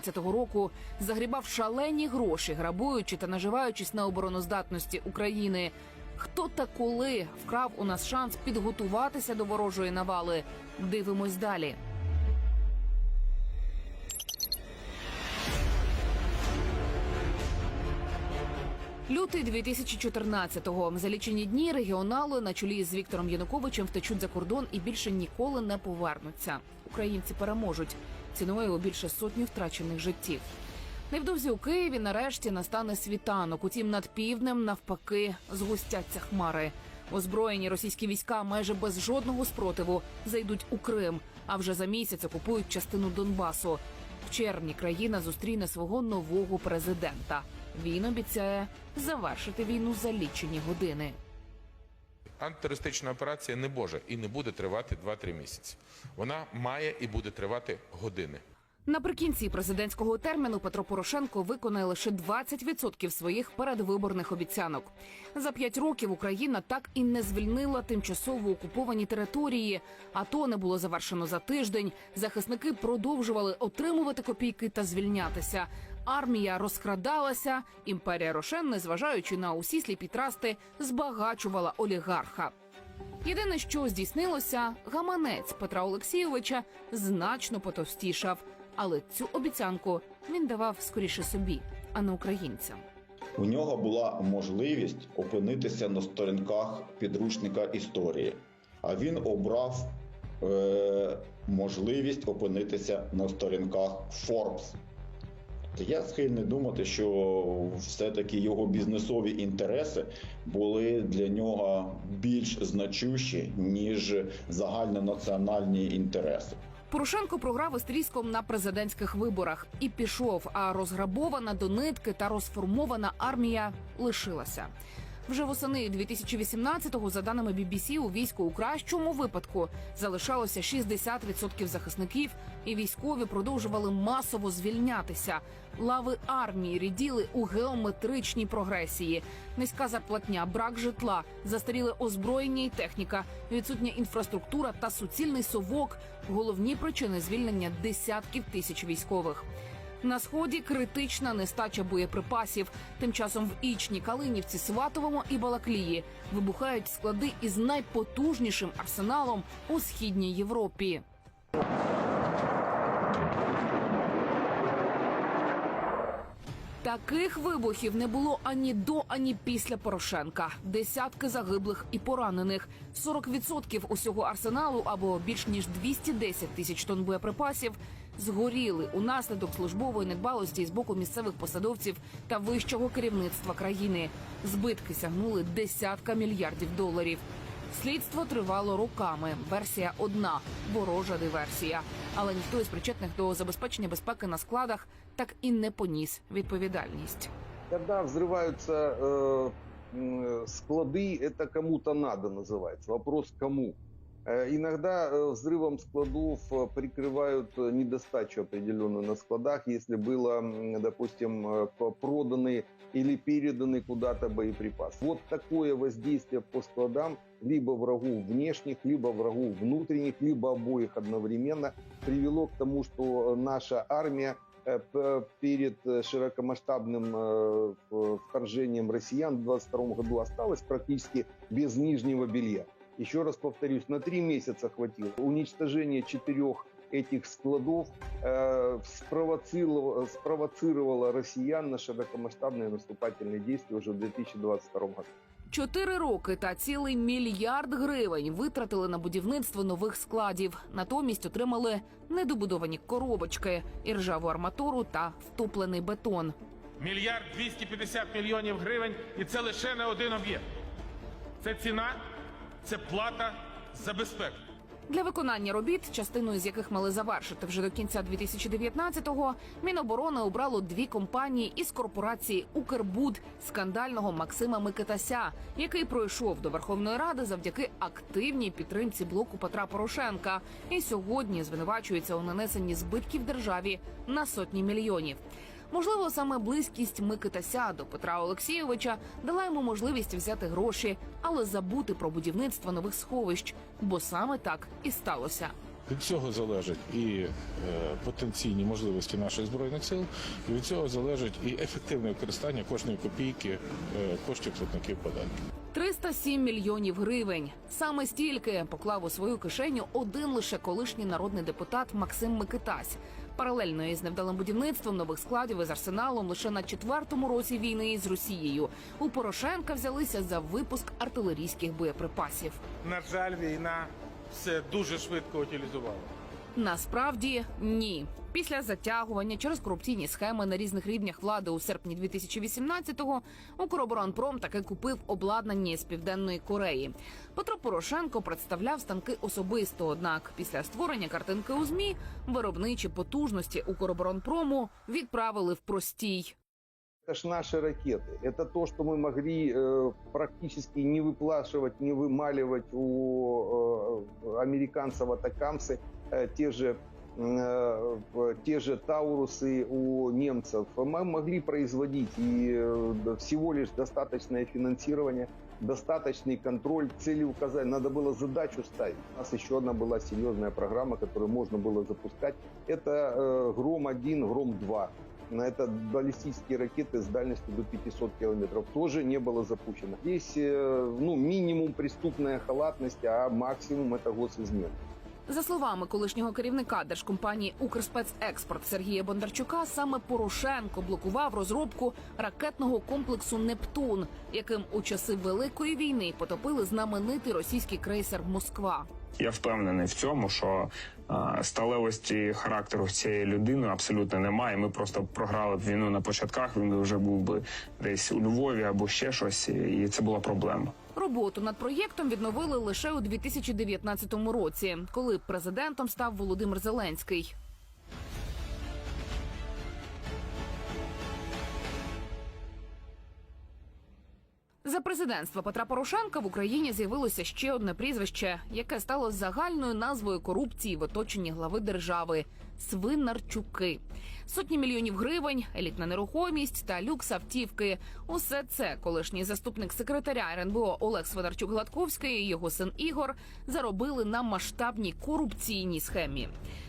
2014 року загрібав шалені гроші, грабуючи та наживаючись на обороноздатності України. Хто та коли вкрав у нас шанс підготуватися до ворожої навали? Дивимось далі. Лютий 2014-го. За лічені дні регіонали на чолі з Віктором Януковичем втечуть за кордон і більше ніколи не повернуться. Українці переможуть ціною у більше сотні втрачених життів. Невдовзі у Києві нарешті настане світанок. Утім, над півднем навпаки згустяться хмари. Озброєні російські війська майже без жодного спротиву зайдуть у Крим, а вже за місяць окупують частину Донбасу. В червні країна зустріне свого нового президента. Він обіцяє завершити війну за лічені години. Антитерористична операція не може і не буде тривати 2-3 місяці. Вона має і буде тривати години. Наприкінці президентського терміну Петро Порошенко виконає лише 20% своїх передвиборних обіцянок. За п'ять років Україна так і не звільнила тимчасово окуповані території. АТО не було завершено за тиждень. Захисники продовжували отримувати копійки та звільнятися. Армія розкрадалася. Імперія Рошен, незважаючи на усі сліпі трасти, збагачувала олігарха. Єдине, що здійснилося, гаманець Петра Олексійовича значно потовстішав. Але цю обіцянку він давав скоріше собі, а не українцям. У нього була можливість опинитися на сторінках підручника історії, а він обрав е, можливість опинитися на сторінках Forbes. Я схильний думати, що все-таки його бізнесові інтереси були для нього більш значущі, ніж загальнонаціональні інтереси. Порошенко програв із тріском на президентських виборах і пішов. А розграбована до нитки та розформована армія лишилася. Вже восени 2018-го, за даними BBC, у війську у кращому випадку залишалося 60% захисників, і військові продовжували масово звільнятися. Лави армії ріділи у геометричній прогресії. Низька зарплатня, брак житла, застаріле озброєння і техніка, відсутня інфраструктура та суцільний совок головні причини звільнення десятків тисяч військових. На сході критична нестача боєприпасів. Тим часом в Ічні, Калинівці, Сватовому і Балаклії вибухають склади із найпотужнішим арсеналом у східній Європі. Таких вибухів не було ані до, ані після Порошенка. Десятки загиблих і поранених. 40% усього арсеналу або більш ніж 210 тисяч тонн боєприпасів згоріли унаслідок службової недбалості з боку місцевих посадовців та вищого керівництва країни. Збитки сягнули десятка мільярдів доларів. Слідство тривало роками. Версія одна ворожа диверсія. Але ніхто із причетних до забезпечення безпеки на складах так і не поніс відповідальність. Когда взрываются э, м, склады, это кому-то надо называется. Вопрос кому. Э, Иногда э, взрывом складов э, прикрывают недостачу определенную на складах, если было, допустим, проданы или переданы куда-то боеприпасы. Вот такое воздействие по складам либо врагу внешних, либо врагу внутренних, либо обоих одновременно привело к тому, что наша армия перед широкомасштабным вторжением россиян в 2022 году осталась практически без нижнего белья. Еще раз повторюсь, на три месяца хватило. Уничтожение четырех этих складов э, спровоцировало, спровоцировало россиян на широкомасштабные наступательные действия уже в 2022 году. Чотири роки та цілий мільярд гривень витратили на будівництво нових складів. Натомість отримали недобудовані коробочки, іржаву арматуру та втоплений бетон. Мільярд 250 мільйонів гривень, і це лише не один об'єкт. Це ціна, це плата за безпеку. Для виконання робіт, частину з яких мали завершити вже до кінця 2019-го, Міноборони обрало дві компанії із корпорації Укрбуд скандального Максима Микитася, який пройшов до Верховної Ради завдяки активній підтримці блоку Петра Порошенка, і сьогодні звинувачується у нанесенні збитків державі на сотні мільйонів. Можливо, саме близькість Микитася до Петра Олексійовича дала йому можливість взяти гроші, але забути про будівництво нових сховищ, бо саме так і сталося. Від цього залежать і е, потенційні можливості наших збройних сил, і від цього залежить і ефективне використання кожної копійки е, коштів платників податків. 307 мільйонів гривень. Саме стільки поклав у свою кишеню один лише колишній народний депутат Максим Микитась. Паралельно із невдалим будівництвом нових складів із арсеналом лише на четвертому році війни з Росією у Порошенка взялися за випуск артилерійських боєприпасів. На жаль, війна все дуже швидко утилізувала. Насправді ні. Після затягування через корупційні схеми на різних рівнях влади у серпні 2018-го Укроборонпром таки купив обладнання з південної Кореї. Петро Порошенко представляв станки особисто. Однак після створення картинки у змі виробничі потужності Укроборонпрому відправили в простій. Это ж наши ракеты. Это то, что мы могли э, практически не выплашивать, не вымаливать у э, американцев атакамсы, э, те же э, в- те же Таурусы у немцев. Мы могли производить и э, да, всего лишь достаточное финансирование, достаточный контроль, цели указать. Надо было задачу ставить. У нас еще одна была серьезная программа, которую можно было запускать. Это э, Гром-1, Гром-2 на это баллистические ракеты с дальностью до 500 километров тоже не было запущено. Здесь э, ну, минимум преступная халатность, а максимум это госизмена. За словами колишнього керівника держкомпанії Укрспецекспорт Сергія Бондарчука, саме Порошенко блокував розробку ракетного комплексу Нептун, яким у часи великої війни потопили знаменитий російський крейсер Москва. Я впевнений в цьому, що сталевості характеру цієї людини абсолютно немає. Ми просто програли б війну на початках. Він вже був би десь у Львові або ще щось, і це була проблема. Роботу над проєктом відновили лише у 2019 році, коли президентом став Володимир Зеленський. За президентства Петра Порошенка в Україні з'явилося ще одне прізвище, яке стало загальною назвою корупції в оточенні глави держави Свинарчуки. Сотні мільйонів гривень, елітна нерухомість та люкс автівки. Усе це колишній заступник секретаря РНБО Олег Свинарчук Гладковський і його син Ігор заробили на масштабній корупційній схемі.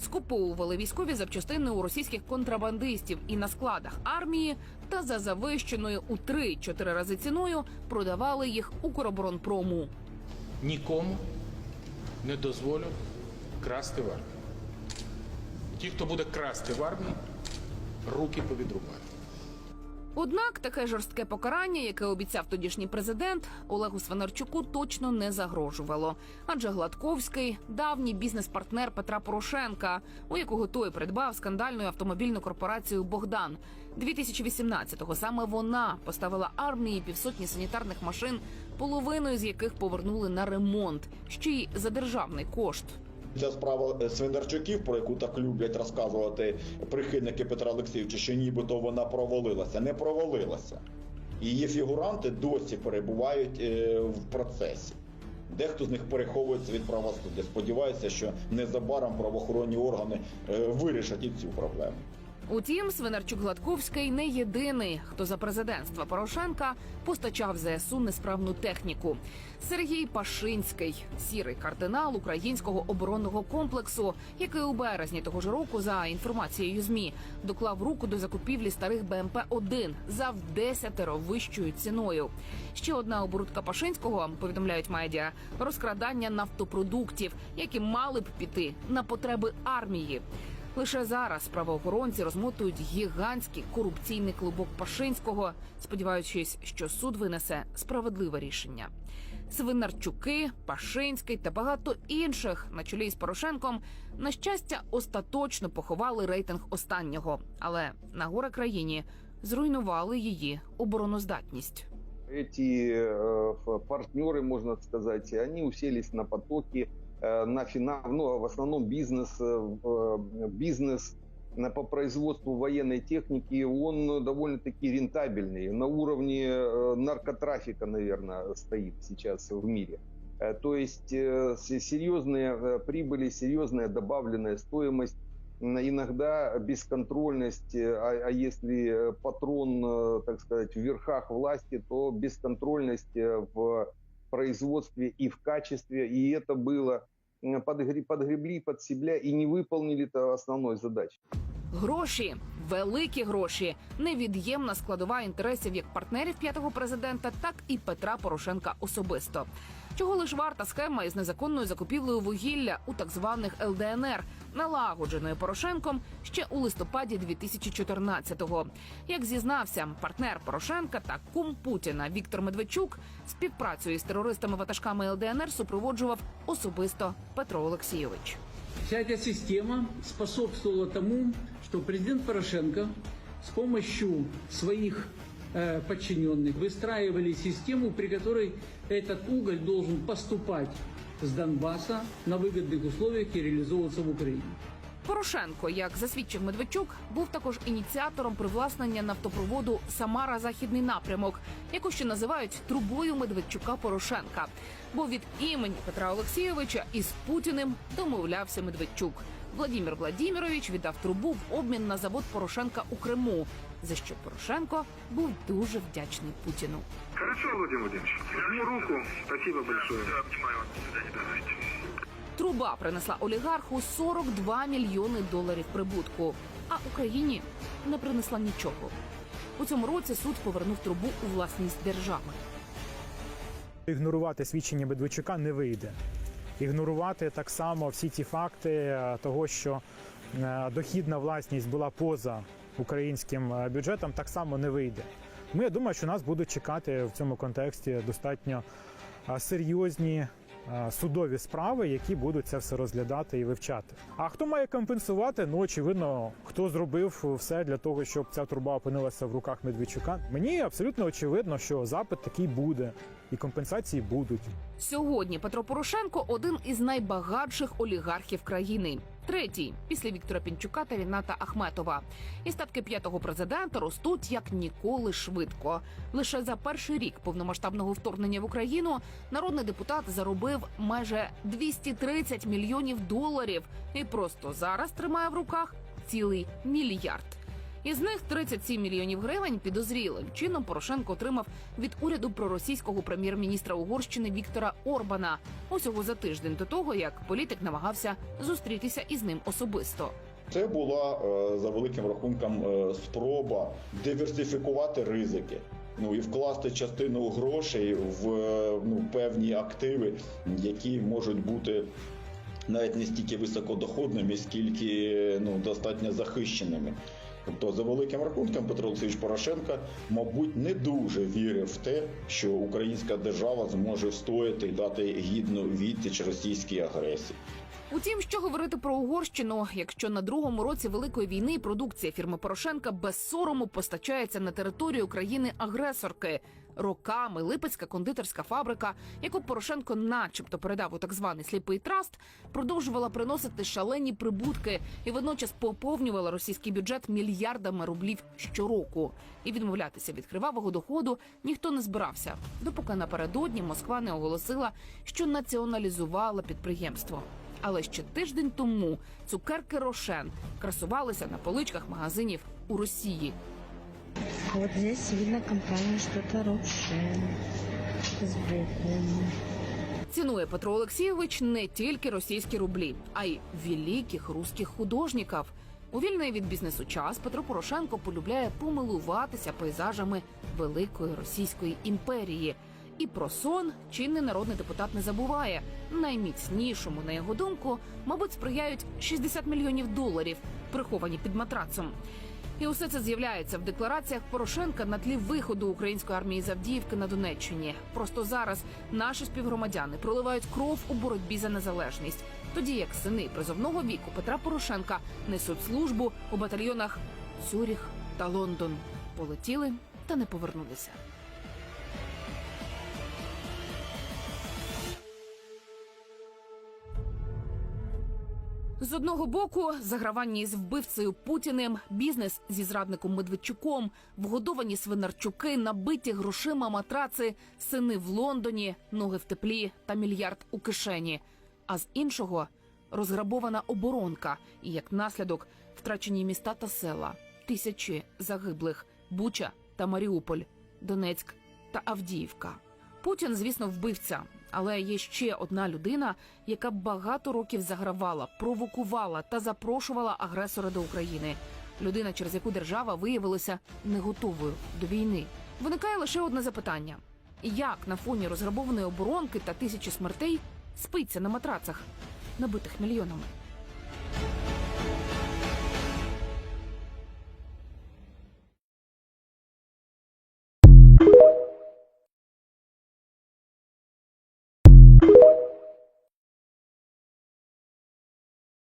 Скуповували військові запчастини у російських контрабандистів і на складах армії, та за завищеною у 3-4 рази ціною продавали їх Укроборонпрому. Нікому не дозволю красти в армії. Ті, хто буде красти в армії, руки повідрубають. Однак таке жорстке покарання, яке обіцяв тодішній президент, Олегу Свинарчуку точно не загрожувало. Адже Гладковський давній бізнес-партнер Петра Порошенка, у якого той придбав скандальну автомобільну корпорацію Богдан. 2018-го саме вона поставила армії півсотні санітарних машин, половиною з яких повернули на ремонт, ще й за державний кошт. Ця справа Свинарчуків, Свиндарчуків, про яку так люблять розказувати прихильники Петра Олексійовича, що нібито вона провалилася, не провалилася. Її фігуранти досі перебувають е, в процесі. Дехто з них переховується від правосуддя. Сподіваюся, що незабаром правоохоронні органи е, вирішать і цю проблему. Утім, Свинарчук Гладковський не єдиний, хто за президентства Порошенка постачав ЗСУ несправну техніку. Сергій Пашинський, сірий кардинал українського оборонного комплексу, який у березні того ж року, за інформацією змі, доклав руку до закупівлі старих БМП 1 за в десятеро вищою ціною. Ще одна оборудка Пашинського повідомляють медіа розкрадання нафтопродуктів, які мали б піти на потреби армії. Лише зараз правоохоронці розмотують гігантський корупційний клубок Пашинського, сподіваючись, що суд винесе справедливе рішення. Свинарчуки, Пашинський та багато інших на чолі з Порошенком на щастя остаточно поховали рейтинг останнього, але на горе країні зруйнували її обороноздатність. Эти э, ф- партнеры, можно сказать, они уселись на потоки, э, на финал, ну, в основном бизнес, э, э, бизнес по производству военной техники, он довольно-таки рентабельный, на уровне э, наркотрафика, наверное, стоит сейчас в мире. Э, То есть э, серьезные э, прибыли, серьезная добавленная стоимость, иногда бесконтрольность, э, а, а если э, патрон, э, так сказать, в верхах власти, то бесконтрольность э, в производстве и в качестве, и это было м, подгре- подгребли под себя и не выполнили основной задачи. Гроші, великі гроші, невід'ємна складова інтересів як партнерів п'ятого президента, так і Петра Порошенка особисто. Чого лиш варта схема із незаконною закупівлею вугілля у так званих ЛДНР, налагодженою Порошенком ще у листопаді 2014-го. Як зізнався партнер Порошенка та кум Путіна Віктор Медведчук, співпрацю із терористами-ватажками ЛДНР супроводжував особисто Петро Олексійович. Вся эта система способствовала тому, что президент Порошенко с помощью своих э, подчиненных выстраивали систему, при которой этот уголь должен поступать с Донбасса на выгодных условиях и реализовываться в Украине. Порошенко, як засвідчив Медведчук, був також ініціатором привласнення нафтопроводу Самара Західний напрямок, яку ще називають трубою Медведчука Порошенка. Бо від імені Петра Олексійовича із Путіним домовлявся Медведчук. Владимир Владимирович віддав трубу в обмін на завод Порошенка у Криму, за що Порошенко був дуже вдячний Путіну. Хорошо, Владимир Владимирович. Жму руку. Спасибо большое. Труба принесла олігарху 42 мільйони доларів прибутку, а Україні не принесла нічого. У цьому році суд повернув трубу у власність держави. Ігнорувати свідчення Медведчука не вийде. Ігнорувати так само всі ті факти е, того, що е, дохідна власність була поза українським е, бюджетом, так само не вийде. Ми я думаю, що нас будуть чекати в цьому контексті достатньо серйозні судові справи, які будуть це все розглядати і вивчати. А хто має компенсувати? Ну очевидно, хто зробив все для того, щоб ця труба опинилася в руках Медведчука. Мені абсолютно очевидно, що запит такий буде, і компенсації будуть. Сьогодні Петро Порошенко один із найбагатших олігархів країни. Третій після Віктора Пінчука та Ріната Ахметова. І статки п'ятого президента ростуть як ніколи швидко. Лише за перший рік повномасштабного вторгнення в Україну народний депутат заробив майже 230 мільйонів доларів і просто зараз тримає в руках цілий мільярд. Із них 37 мільйонів гривень підозрілим чином Порошенко отримав від уряду проросійського прем'єр-міністра Угорщини Віктора Орбана усього за тиждень до того, як політик намагався зустрітися із ним особисто. Це була е, за великим рахунком е, спроба диверсифікувати ризики. Ну і вкласти частину грошей в е, ну, певні активи, які можуть бути навіть не стільки високодоходними, скільки ну, достатньо захищеними. Тобто, за великим рахунком, Петро Олексійович Порошенко, мабуть, не дуже вірив в те, що українська держава зможе встояти і дати гідну відсіч російській агресії. Утім, що говорити про Угорщину, якщо на другому році великої війни продукція фірми Порошенка без сорому постачається на територію країни-агресорки. Роками липецька кондитерська фабрика, яку Порошенко, начебто, передав у так званий сліпий траст, продовжувала приносити шалені прибутки і водночас поповнювала російський бюджет мільярдами рублів щороку. І відмовлятися від кривавого доходу ніхто не збирався, допоки напередодні Москва не оголосила, що націоналізувала підприємство. Але ще тиждень тому цукерки Рошен красувалися на поличках магазинів у Росії. Вот здесь видно компания что-то Рошен сбоку. Цінує Петро Олексійович не тільки російські рублі, а й великих русських художників. У вільний від бізнесу час Петро Порошенко полюбляє помилуватися пейзажами великої російської імперії. І про сон чинний народний депутат не забуває. Найміцнішому, на його думку, мабуть, сприяють 60 мільйонів доларів, приховані під матрацом. І усе це з'являється в деклараціях Порошенка на тлі виходу української армії з Авдіївки на Донеччині. Просто зараз наші співгромадяни проливають кров у боротьбі за незалежність, тоді як сини призовного віку Петра Порошенка несуть службу у батальйонах Цюріх та Лондон. Полетіли та не повернулися. З одного боку, загравання із вбивцею Путіним, бізнес зі зрадником Медведчуком, вгодовані свинарчуки, набиті грошима матраци, сини в Лондоні, ноги в теплі та мільярд у кишені. А з іншого розграбована оборонка, і як наслідок втрачені міста та села, тисячі загиблих, Буча та Маріуполь, Донецьк та Авдіївка. Путін, звісно, вбивця, Але є ще одна людина, яка багато років загравала, провокувала та запрошувала агресора до України. Людина, через яку держава виявилася не готовою до війни. Виникає лише одне запитання: як на фоні розграбованої оборонки та тисячі смертей спиться на матрацах, набитих мільйонами?